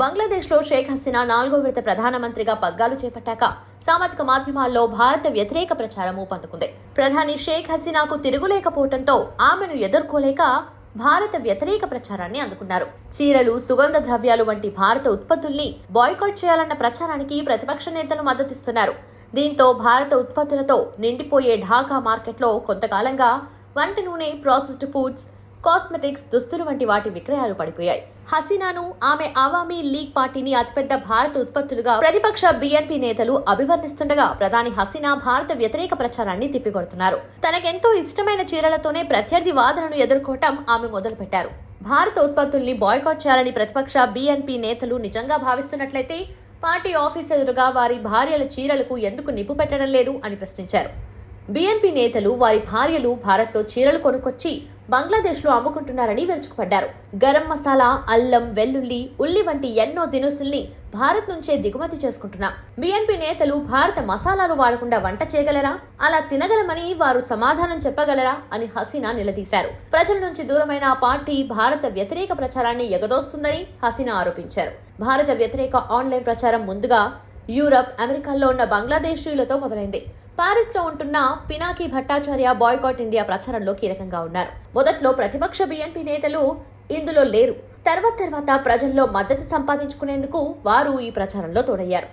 బంగ్లాదేశ్లో షేక్ హసీనా నాలుగో విడత ప్రధానమంత్రిగా పగ్గాలు చేపట్టాక సామాజిక మాధ్యమాల్లో భారత వ్యతిరేక ప్రచారం ఊపందుకుంది ప్రధాని షేక్ హసీనాకు తిరుగులేకపోవడంతో ఆమెను ఎదుర్కోలేక భారత వ్యతిరేక ప్రచారాన్ని అందుకున్నారు. చీరలు సుగంధ ద్రవ్యాలు వంటి భారత ఉత్పత్తుల్ని బాయ్కాట్ చేయాలన్న ప్రచారానికి ప్రతిపక్ష నేతలు మద్దతిస్తున్నారు. దీంతో భారత ఉత్పత్తులతో నిండిపోయే ఢాకా మార్కెట్లో కొంతకాలంగా వంట నూనె ప్రాసెస్డ్ ఫుడ్స్ కాస్మెటిక్స్ దుస్తులు వంటి వాటి విక్రయాలు పడిపోయాయి. హసీనాను ఆమె అవామీ లీగ్ పార్టీని అతిపెద్ద భారత ఉత్పత్తులుగా ప్రతిపక్ష బీఎన్పీ నేతలు అభివర్ణిస్తుండగా ప్రధాని హసీనా భారత వ్యతిరేక ప్రచారాన్ని తిప్పికొడుతున్నారు. తనకెంతో ఇష్టమైన చీరలతోనే ప్రత్యర్థి వాదనను ఎదుర్కోవటం ఆమె మొదలుపెట్టారు. భారత ఉత్పత్తుల్ని బాయ్కాట్ చేయాలని ప్రతిపక్ష బీఎన్పీ నేతలు నిజంగా భావిస్తున్నట్లయితే పార్టీ ఆఫీస్ ఎదురుగా వారి భార్యల చీరలకు ఎందుకు నిప్పు పెట్టడం లేదు అని ప్రశ్నించారు. బీఎన్పీ నేతలు వారి భార్యలు భారత్లో చీరలు కొనుక్కొచ్చి బంగ్లాదేశ్లో అమ్ముకుంటున్నారని విరుచుకుపడ్డారు. గరం మసాలా అల్లం వెల్లుల్లి ఉల్లి వంటి ఎన్నో దినుసుల్ని భారత్ నుంచే దిగుమతి చేసుకుంటున్నాం. బీఎన్పీ నేతలు భారత మసాలాలు వాడకుండా వంట చేయగలరా? అలా తినగలమని వారు సమాధానం చెప్పగలరా? అని హసీనా నిలదీశారు. ప్రజల నుంచి దూరమైన ఆ పార్టీ భారత వ్యతిరేక ప్రచారాన్ని ఎగదోస్తుందని హసీనా ఆరోపించారు. భారత వ్యతిరేక ఆన్లైన్ ప్రచారం ముందుగా యూరప్ అమెరికాలో ఉన్న బంగ్లాదేశీయులతో మొదలైంది. పారిస్లో ఉంటున్న పినాకి భట్టాచార్య బాయ్కాట్ ఇండియా ప్రచారంలో కీలకంగా ఉన్నారు. మొదట్లో ప్రతిపక్ష బీఎన్పీ నేతలు ఇందులో లేరు. తర్వాత తర్వాత ప్రజల్లో మద్దతు సంపాదించుకునేందుకు వారు ఈ ప్రచారంలో తోడయ్యారు.